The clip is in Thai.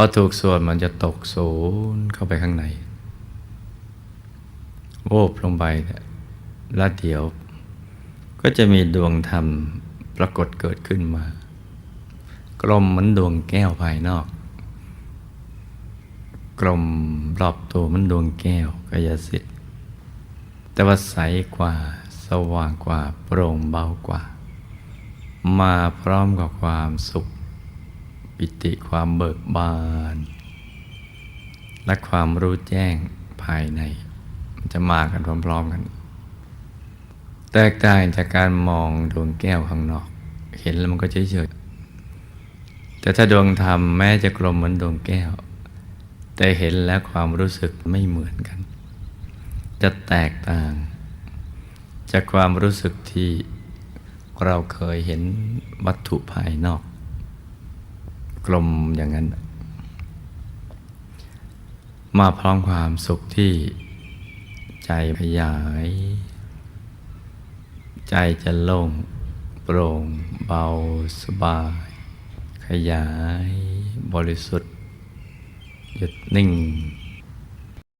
อถูกส่วนมันจะตกศูนย์เข้าไปข้างใน โวบลงไปแล้วเดี๋ยว ก็จะมีดวงธรรมปรากฏเกิดขึ้นมา กลมเหมือนดวงแก้วภายนอก กลมรอบตัวมันดวงแก้วกายสิทธิ์ แต่ว่าใสกว่าสว่างกว่าโปร่งเบากว่า มาพร้อมกับความสุข ปิติความเบิกบาน และความรู้แจ้งภายใน มันจะมากันพร้อมๆกัน แตกต่างจากการมองดวงแก้วข้างนอก เห็นแล้วมันก็เฉยๆแต่ถ้าดวงธรรมแม้จะกลมเหมือนดวงแก้ว แต่เห็นแล้วความรู้สึกไม่เหมือนกัน จะแตกต่าง จากความรู้สึกที่เราเคยเห็นวัตถุภายนอก กลมอย่างนั้น มาพร้อมความสุขที่ใจขยาย ใจจะโล่งโปร่งเบาสบาย ขยายบริสุทธิ์หยุดนิ่ง